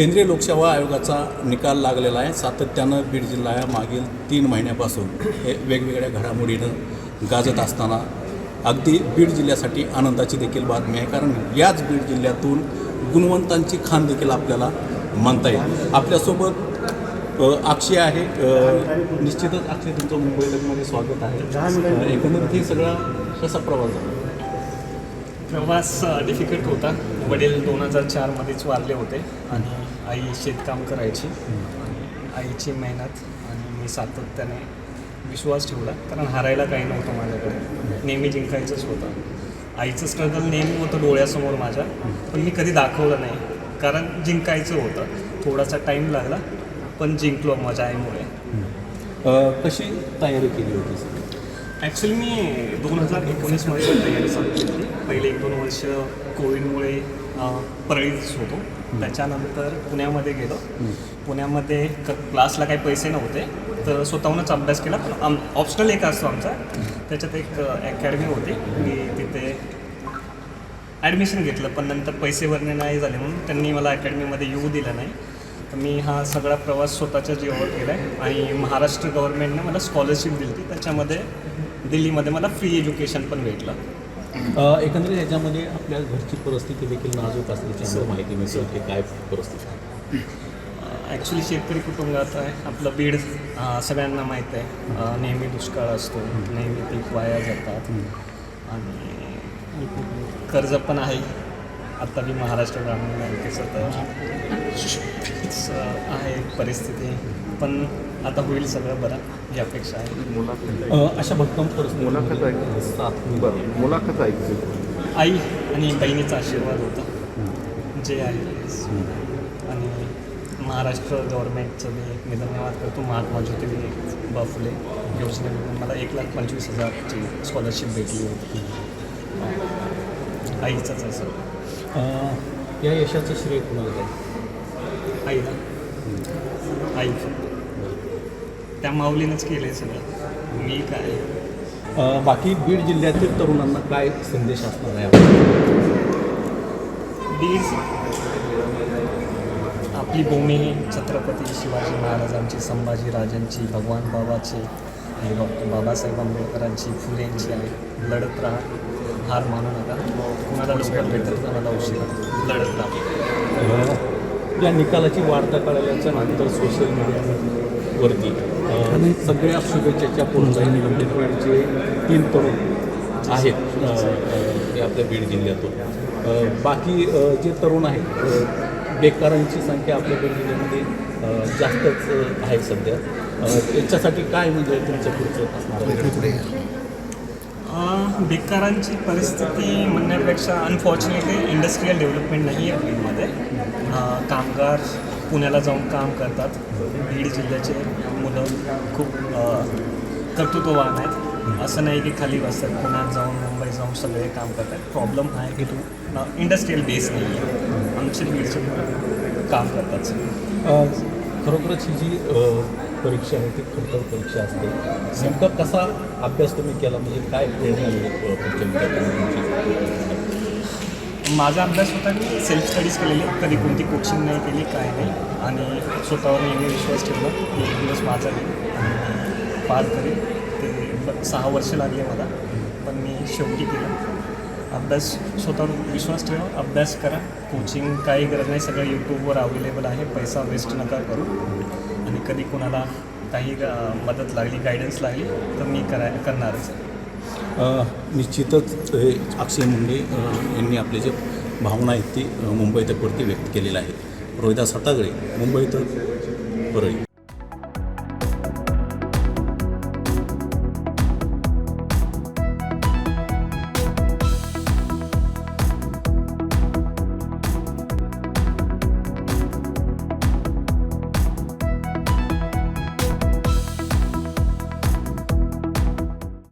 केंद्रीय लोकसेवा आयोगाचा निकाल लागलेला आहे. सातत्यानं बीड जिल्हा या मागील तीन महिन्यापासून हे वेगवेगळ्या घडामोडीनं गाजत असताना अगदी बीड जिल्ह्यासाठी आनंदाची देखील बातमी आहे. कारण याच बीड जिल्ह्यातून गुणवंतांची खाण देखील आपल्याला मानता येईल. आपल्यासोबत अक्षय आहे. निश्चितच अक्षय तुमचं मुंबई लग्नमध्ये स्वागत आहे. एकंदरीत हे सगळा कसा प्रवास झाला? प्रवास डिफिकल्ट होता. वडील दोन हजार चारमध्येच वारले होते आणि आई शेतकाम करायची. आणि आईची मेहनत आणि मी सातत्याने विश्वास ठेवला कारण हारायला काही नव्हतं माझ्याकडे. नेहमी जिंकायचंच होतं. आईचं स्ट्रगल नेहमी होतं डोळ्यासमोर माझ्या पण मी कधी दाखवलं नाही कारण जिंकायचं होतं. थोडासा टाईम लागला पण जिंकलो माझ्या आईमुळे. कशी तयारी केली होती? ॲक्च्युली मी दोन हजार एकोणीसमध्ये तयारी चालू केली पहिले एक दोन वर्ष कोविडमुळे अं, परळीच होतो. त्याच्यानंतर पुण्यामध्ये गेलो. पुण्यामध्ये क क्लासला काही पैसे नव्हते. तर स्वतःहूनच अभ्यास केला पण आम ऑप्शनल एक असतो आमचा. त्याच्यात एक अकॅडमी होती. मी तिथे ॲडमिशन घेतलं पण नंतर पैसे भरणे नाही झाले म्हणून त्यांनी मला अकॅडमीमध्ये येऊ दिलं नाही. तर मी हा सगळा प्रवास स्वतःच्या जीवावर केला आहे आणि महाराष्ट्र गव्हर्नमेंटने मला स्कॉलरशिप दिली होती. त्याच्यामध्ये दिल्लीमध्ये मला फ्री एज्युकेशन पण भेटलं. एकंदरीत याच्यामध्ये आपल्या घरची परिस्थिती देखील नाजूक असल्याची सर माहिती मिळते की काय परिस्थिती ॲक्च्युली शेतकरी कुटुंबात आहे. आपलं बीड सगळ्यांना माहीत आहे. नेहमी दुष्काळ असतो नेहमी पीक वाया जातात. आणि कर्ज पण आहे. आत्ता मी महाराष्ट्र ग्रामीण बँकेचं तर आहे परिस्थिती. पण आता होईल सगळं बरं ही अपेक्षा आहे. अ, अशा भक्कम मुलाखत. साथ बरं. मुलाखत ऐकते आई आणि बहिणीचा आशीर्वाद होता. जे आहे. आणि महाराष्ट्र गव्हर्नमेंटचं मी मी धन्यवाद करतो. महात्मा ज्योतिबा फुले योजनेमधून मला एक लाख पंचवीस हजारची स्कॉलरशिप भेटली होती. आईचंच आहे सर अ, या यशाचं श्रेय कुणाला जाईल आईला. आई. त्या माऊलीनंच केलं आहे सगळं. मी काय? बाकी बीड जिल्ह्यातील तरुणांना काय संदेश असणार आहे? बीड आपली भूमी छत्रपती शिवाजी महाराजांची संभाजी राजांची भगवान बाबाची आणि डॉक्टर बाबासाहेब आंबेडकरांची फुलेंची आहे. लढत राहा. हार मानू नका. कुणाला लवकर भेटत कुणाला उशिरा लढत राहा. या निकालाची वार्ता कळल्याच्या नंतर सोशल मीडियावरती सगळ्या शुभेच्छाच्या पोहोचायला बीडचे तीन तरुण आहेत ते आपल्या बीड जिल्ह्यातून. बाकी जे तरुण आहेत बेकारांची संख्या आपल्या बीड जिल्ह्यामध्ये जास्तच आहे सध्या. त्याच्यासाठी काय म्हणजे तुमचं पुढचं असणार आहे? बेकारांची परिस्थिती म्हणण्यापेक्षा अनफॉर्च्युनेटली इंडस्ट्रीयल डेव्हलपमेंट नाही आहे बीडमध्ये. कामगार पुण्याला जाऊन काम करतात. बीड जिल्ह्याचे मुलं खूप कर्तृत्ववान आहेत. असं नाही की खाली बसतात. पुण्यात जाऊन मुंबई जाऊन सगळे काम करतात. प्रॉब्लेम हा आहे की तू इंडस्ट्रीयल बेस नाही आहे आमचे बीडचे काम करतात. खरोखरच ही जी परीक्षा आहे ती खरोखर परीक्षा असते. नेमका कसा अभ्यास तुम्ही केला? म्हणजे काय प्रेरणा माझा अभ्यास होता मी सेल्फ स्टडीज केलेली. कधी कोणती कोचिंग नाही केली काय नाही. आणि स्वतःवर नेहमी विश्वास ठेवला. की एक दिवस माझा येईल आणि पार करेल ते ब- सहा वर्ष लागले मला. पण मी शेवटी केलं. अभ्यास स्वतःवर विश्वास ठेवा. अभ्यास करा. कोचिंग काही गरज नाही. सगळं यूट्यूबवर अवेलेबल आहे. पैसा वेस्ट नका करू. आणि कधी कोणाला काही मदत लागली गायडन्स लागली तर मी कराय करणारच निश्चितच हे अक्षय मुंडे यांनी आपले जे भावना आहेत ती अ, मुंबई तकवरती व्यक्त केलेल्या आहेत रोहिदास हतागळे मुंबई परळी